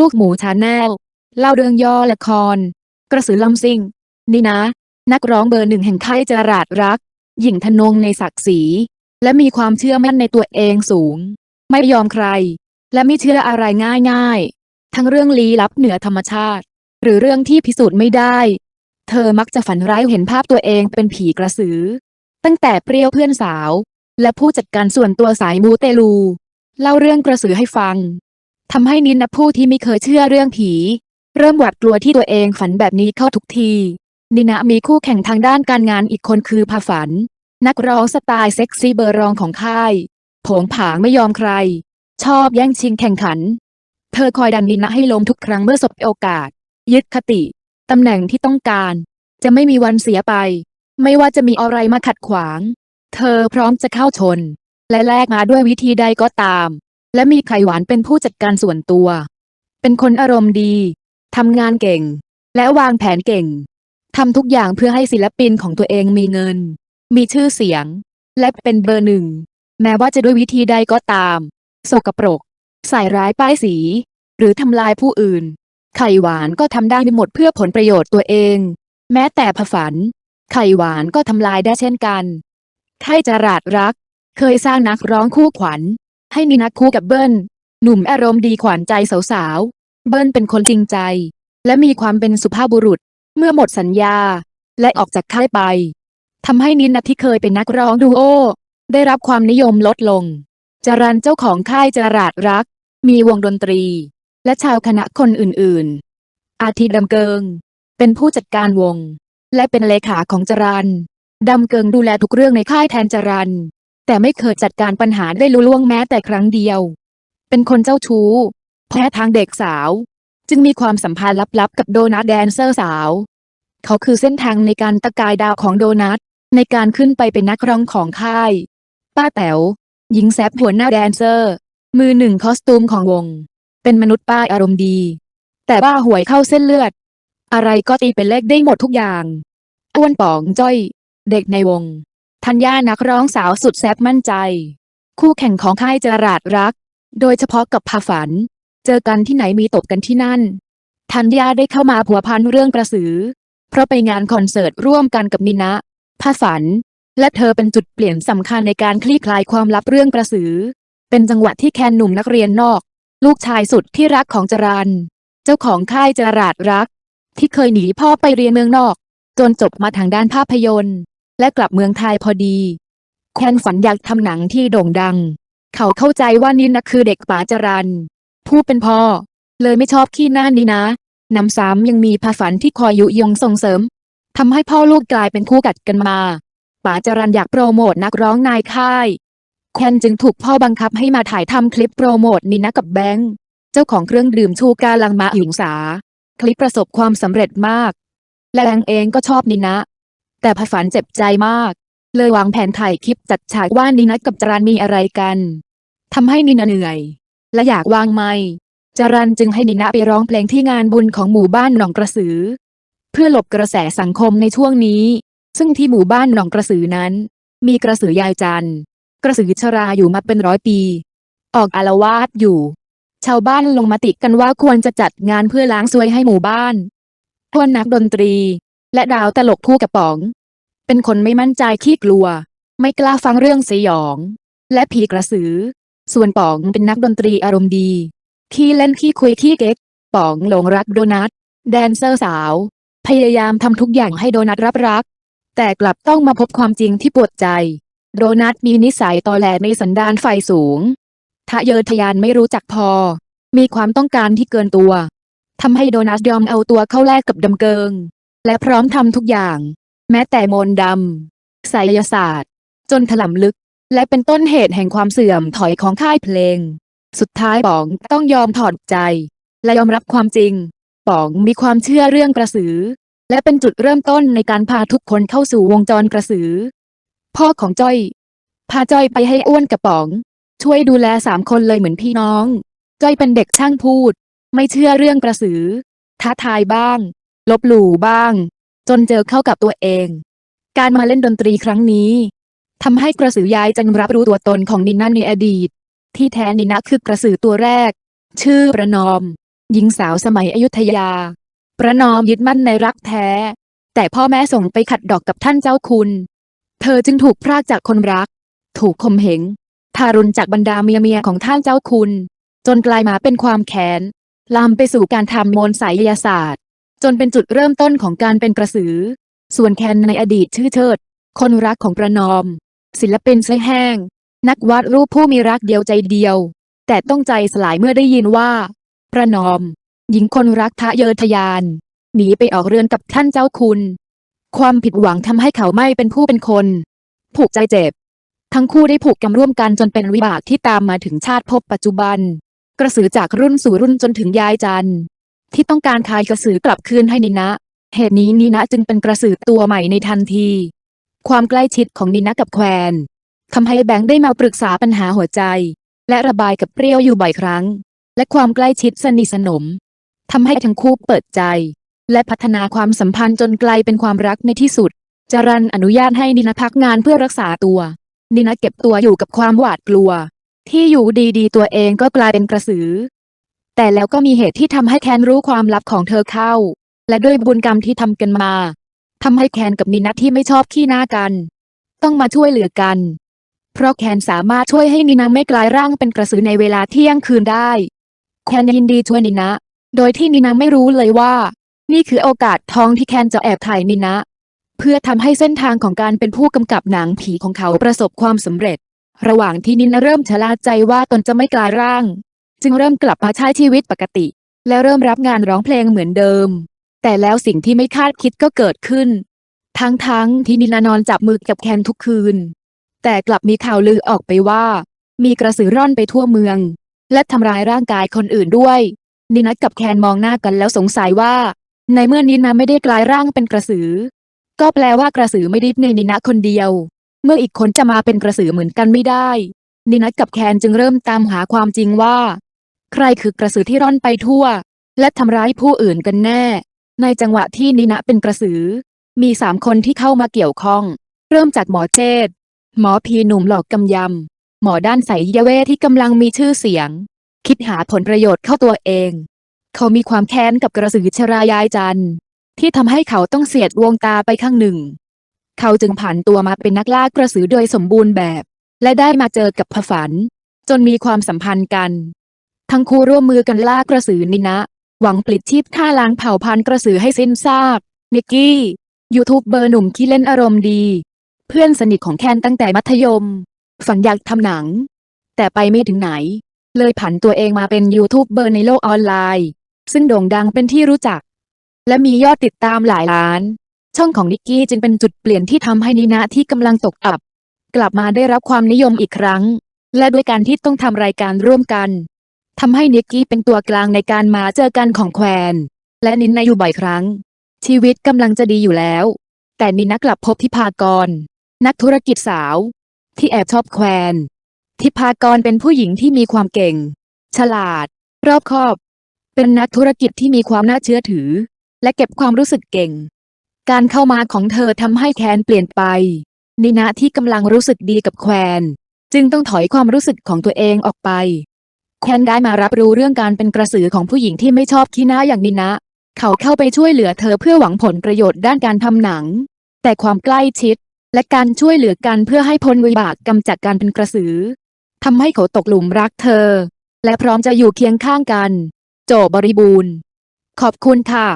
ลูกหมูชาแนล เล่าเรื่องย่อละคร กระสือลำซิ่ง นี่นะ นักร้องเบอร์หนึ่งแห่งค่ายจราดรัก หญิงทนงในศักดิ์ศรี และมีความเชื่อมั่นในตัวเองสูง ไม่ยอมใคร และไม่เชื่ออะไรง่ายๆ ทั้งเรื่องลี้ลับเหนือธรรมชาติ หรือเรื่องที่พิสูจน์ไม่ได้ เธอมักจะฝันร้ายเห็นภาพตัวเองเป็นผีกระสือ ตั้งแต่เปรี้ยวเพื่อนสาว และผู้จัดการส่วนตัวสายมูเตลู เล่าเรื่องกระสือให้ฟัง ทำให้นินนะผู้ที่ไม่เคยเชื่อเรื่องผี เริ่มหวาดกลัวที่ตัวเองฝันแบบนี้เข้าทุกที นินะมีคู่แข่งทางด้านการงานอีกคนคือพาฝัน นักร้องสไตล์เซ็กซี่เบอร์รองของค่ายโผงผางไม่ยอมใคร ชอบแย่งชิงแข่งขัน เธอคอยดันนินะให้ล้มทุกครั้งเมื่อสบโอกาส ยึดคติตำแหน่งที่ต้องการ จะไม่มีวันเสียไป ไม่ว่าจะมีอะไรมาขัดขวาง เธอพร้อมจะเข้าชน และแลกมาด้วยวิธีใดก็ตาม และมีไข่หวานเป็นผู้จัดการส่วนตัว เป็นคนอารมณ์ดี ทำงานเก่ง และวางแผนเก่ง ทำทุกอย่างเพื่อให้ศิลปินของตัวเองมีเงิน มีชื่อเสียง และเป็นเบอร์หนึ่ง แม้ว่าจะด้วยวิธีใดก็ตาม โสกปรก ใส่ร้ายป้ายสี หรือทำลายผู้อื่น ไข่หวานก็ทำได้ไม่หมดเพื่อผลประโยชน์ตัวเอง แม้แต่ผฝัน ไข่หวานก็ทำลายได้เช่นกันไข่จราดรัก เคยสร้างนักร้องคู่ขวัญ ให้มีนักคู่กับเบิ้ล หนุ่มอารมณ์ดีขวัญใจสาวๆ เบิ้ลเป็นคนจริงใจ และมีความเป็นสุภาพบุรุษ เมื่อหมดสัญญา และออกจากค่ายไปทำให้นินนะที่เคยเป็นนักร้องดูโอ ได้รับความนิยมลดลง จรันเจ้าของค่ายจราดรัก มีวงดนตรี และชาวคณะคนอื่นๆ อาทิดำเกิง เป็นผู้จัดการวง และเป็นเลขาของจรันดำเกิงดูแลทุกเรื่องในค่ายแทนจรัน แต่ไม่เคยจัดการปัญหาได้ลุล่วงแม้แต่ครั้งเดียว เป็นคนเจ้าชู้ แพ้ทางเด็กสาว จึงมีความสัมพันธ์ลับๆกับโดนัทแดนเซอร์สาว เขาคือเส้นทางในการตะกายดาวของโดนัทในการขึ้นไปเป็นนักร้องของค่าย ป้าแต๋วหญิงแซบหัวหน้าแดนเซอร์ มือหนึ่งคอสตูมของวง เป็นมนุษย์ป้าอารมณ์ดี แต่บ้าหวยเข้าเส้นเลือด อะไรก็ตีเป็นเลขได้หมดทุกอย่างอ้วนป๋องจ้อย เด็กในวง ธัญญานักร้องสาวสุดแซ่บมั่นใจ คู่แข่งของค่ายจราดรัก โดยเฉพาะกับพาฝัน เจอกันที่ไหนมีตบกันที่นั่น ธัญญาได้เข้ามาผัวพันเรื่องกระสือ เพราะไปงานคอนเสิร์ตร่วมกันกับนินะพาฝัน และเธอเป็นจุดเปลี่ยนสำคัญในการคลี่คลายความลับเรื่องกระสือ เป็นจังหวะที่แคนหนุ่มนักเรียนนอก ลูกชายสุดที่รักของจรันเจ้าของค่ายจราดรัก ที่เคยหนีพ่อไปเรียนเมืองนอก จนจบมาทางด้านภาพยนตร์ และกลับเมืองไทยพอดีแคนฝันอยากทำหนังที่โด่งดัง เขาเข้าใจว่านินนะคือเด็กป๋าจรันผู้เป็นพ่อ เลยไม่ชอบขี้หน้านี้นะนำซ้ำยังมีพาฝันที่คอยยุยงส่งเสริมทำให้พ่อลูกกลายเป็นคู่กัดกันมาป๋าจรันอยากโปรโมทนักร้องนายค่าย แคนจึงถูกพ่อบังคับให้มาถ่ายทำคลิปโปรโมทนินะกับแบงค์ เจ้าของเครื่องดื่มชูกาลังมาหญิงสา คลิปประสบความสำเร็จมาก และแบงค์เองก็ชอบนินะ แต่พาฝันเจ็บใจมาก เลยวางแผนถ่ายคลิปจัดฉากว่านินะกับจรันมีอะไรกันทำให้นินะเหนื่อย และอยากวางไม้จรันจึงให้นินะไปร้องเพลงที่งานบุญของหมู่บ้านหนองกระสือ เพื่อหลบกระแสสังคมในช่วงนี้ ซึ่งที่หมู่บ้านหนองกระสือนั้น มีกระสือยายจันกระสือชราอยู่มาเป็นร้อยปี ออกอารวาสอยู่ ชาวบ้านลงมติกันว่าควรจะจัดงานเพื่อล้างซวยให้หมู่บ้านพวกนักดนตรี และดาวตลกผู้กระป๋อง เป็นคนไม่มั่นใจขี้กลัว ไม่กล้าฟังเรื่องสยอง และผีกระสือ ส่วนป๋องเป็นนักดนตรีอารมณ์ดีขี้เล่นขี้คุยขี้เก๊ก ป๋องหลงรักโดนัท แดนเซอร์สาว พยายามทำทุกอย่างให้โดนัทรับรัก แต่กลับต้องมาพบความจริงที่ปวดใจ โดนัทมีนิสัยตอแหลในสันดานไฟสูง ทะเยอทะยานไม่รู้จักพอ มีความต้องการที่เกินตัวทำให้โดนัทยอมเอาตัวเข้าแลกกับดำเกิง และพร้อมทำทุกอย่าง แม้แต่มนต์ดำไสยศาสตร์ จนถล่มลึก และเป็นต้นเหตุแห่งความเสื่อมถอยของค่ายเพลง สุดท้ายป๋องต้องยอมถอดใจ และยอมรับความจริง ป๋องมีความเชื่อเรื่องกระสือ และเป็นจุดเริ่มต้นในการพาทุกคนเข้าสู่วงจรกระสือ พ่อของจ้อย พาจ้อยไปให้อ้วนกับป๋อง ช่วยดูแลสามคนเลยเหมือนพี่น้อง จ้อยเป็นเด็กช่างพูด ไม่เชื่อเรื่องกระสือ ท้าทายบ้าง ลบหลู่บ้าง จนเจอเข้ากับตัวเอง การมาเล่นดนตรีครั้งนี้ทำให้กระสือยายจันรับรู้ตัวตนของนิน่าในอดีต ที่แท้นินะคือกระสือตัวแรก ชื่อประนอม หญิงสาวสมัยอยุธยา ประนอมยึดมั่นในรักแท้ แต่พ่อแม่ส่งไปขัดดอกกับท่านเจ้าคุณ เธอจึงถูกพรากจากคนรัก ถูกข่มเหงทารุณจากบรรดาเมียเมียของท่านเจ้าคุณ จนกลายมาเป็นความแค้นลามไปสู่การทำมนต์ไสยศาสตร์ จนเป็นจุดเริ่มต้นของการเป็นกระสือ ส่วนแคนในอดีตชื่อเชิด คนรักของประนอม ศิลปินเสื้อแห้ง นักวาดรูปผู้มีรักเดียวใจเดียว แต่ต้องใจสลายเมื่อได้ยินว่า ประนอม หญิงคนรักทะเยอทะยาน หนีไปออกเรือนกับท่านเจ้าคุณ ความผิดหวังทำให้เขาไม่เป็นผู้เป็นคน ผูกใจเจ็บ ทั้งคู่ได้ผูกกรรมร่วมกันจนเป็นวิบากที่ตามมาถึงชาติภพปัจจุบัน กระสือจากรุ่นสู่รุ่นจนถึงยายจันทร์ ที่ต้องการคายกระสือกลับคืนให้นินะ เหตุนี้นินะจึงเป็นกระสือตัวใหม่ในทันที ความใกล้ชิดของนินะกับแควนทำให้แบงค์ได้มาปรึกษาปัญหาหัวใจ และระบายกับเปรี้ยวอยู่บ่อยครั้ง และความใกล้ชิดสนิทสนมทำให้ทั้งคู่เปิดใจ และพัฒนาความสัมพันธ์จนกลายเป็นความรักในที่สุดจรันอนุญาตให้นินะพักงานเพื่อรักษาตัว นินะเก็บตัวอยู่กับความหวาดกลัว ที่อยู่ดีๆ ตัวเองก็กลายเป็นกระสือ แต่แล้วก็มีเหตุที่ทำให้แคนรู้ความลับของเธอเข้า และด้วยบุญกรรมที่ทำกันมาทำให้แคนกับนินะที่ไม่ชอบขี้หน้ากัน ต้องมาช่วยเหลือกัน เพราะแคนสามารถช่วยให้นินะไม่กลายร่างเป็นกระสือในเวลาเที่ยงคืนได้ แคนยินดีช่วยนินะโดยที่นินะไม่รู้เลยว่า นี่คือโอกาสทองที่แคนจะแอบถ่ายนินะ เพื่อทำให้เส้นทางของการเป็นผู้กำกับหนังผีของเขาประสบความสำเร็จ ระหว่างที่นินะเริ่มชะล่าใจว่าตนจะไม่กลายร่าง จึงเริ่มกลับมาใช้ชีวิตปกติ และเริ่มรับงานร้องเพลงเหมือนเดิม แต่แล้วสิ่งที่ไม่คาดคิดก็เกิดขึ้น ทั้งๆที่นินานอนจับมือกับแคนทุกคืน แต่กลับมีข่าวลือออกไปว่า มีกระสือร่อนไปทั่วเมือง และทำร้ายร่างกายคนอื่นด้วย นินัทกับแคนมองหน้ากันแล้วสงสัยว่า ในเมื่อนินาไม่ได้กลายร่างเป็นกระสือ ก็แปลว่ากระสือไม่ได้ในนินะคนเดียว เมื่ออีกคนจะมาเป็นกระสือเหมือนกันไม่ได้นินัทกับแคนจึงเริ่มตามหาความจริงว่า ใครคือกระสือที่ร่อนไปทั่ว และทำร้ายผู้อื่นกันแน่ ในจังหวะที่นินะเป็นกระสือ มีสามคนที่เข้ามาเกี่ยวข้อง เริ่มจากหมอเจษหมอพีหนุ่มหลอกกำยำ หมอด้านไสยเวทที่กำลังมีชื่อเสียง คิดหาผลประโยชน์เข้าตัวเอง เขามีความแค้นกับกระสือชรายายจันทร์ที่ทำให้เขาต้องเสียดวงตาไปข้างหนึ่ง เขาจึงผันตัวมาเป็นนักล่ากระสือโดยสมบูรณ์แบบ และได้มาเจอกับผฝัน จนมีความสัมพันธ์กัน ทั้งคู่ร่วมมือกันล่ากระสือนินะ หวังปลิดชีพฆ่าล้างเผ่าพันธุ์กระสือให้สิ้นซากนิกกี้ ยูทูบเบอร์หนุ่มที่เล่นอารมณ์ดี เพื่อนสนิทของแคนตั้งแต่มัธยม ฝันอยากทำหนัง แต่ไปไม่ถึงไหน เลยผันตัวเองมาเป็นยูทูบเบอร์ในโลกออนไลน์ ซึ่งโด่งดังเป็นที่รู้จัก และมียอดติดตามหลายล้าน ช่องของนิกกี้จึงเป็นจุดเปลี่ยนที่ทำให้นินะที่กำลังตกอับ กลับมาได้รับความนิยมอีกครั้ง และด้วยการที่ต้องทำรายการร่วมกัน ทำให้นิกกี้เป็นตัวกลางในการมาเจอกันของแควน และนินนาอยู่บ่อยครั้ง ชีวิตกำลังจะดีอยู่แล้ว แต่นินะกลับพบทิพากร นักธุรกิจสาว ที่แอบชอบแควน ทิพากรเป็นผู้หญิงที่มีความเก่ง ฉลาด รอบคอบ เป็นนักธุรกิจที่มีความน่าเชื่อถือ และเก็บความรู้สึกเก่ง การเข้ามาของเธอทำให้แคนเปลี่ยนไปนินะที่กำลังรู้สึกดีกับแควน จึงต้องถอยความรู้สึกของตัวเองออกไป แคนได้มารับรู้เรื่องการเป็นกระสือของผู้หญิงที่ไม่ชอบขี้หน้าอย่างนินะ เขาเข้าไปช่วยเหลือเธอเพื่อหวังผลประโยชน์ด้านการทำหนัง แต่ความใกล้ชิด และการช่วยเหลือกันเพื่อให้พ้นวิบากกรรมจากการเป็นกระสือทำให้เขาตกหลุมรักเธอ และพร้อมจะอยู่เคียงข้างกัน โจบริบูรณ์ ขอบคุณค่ะ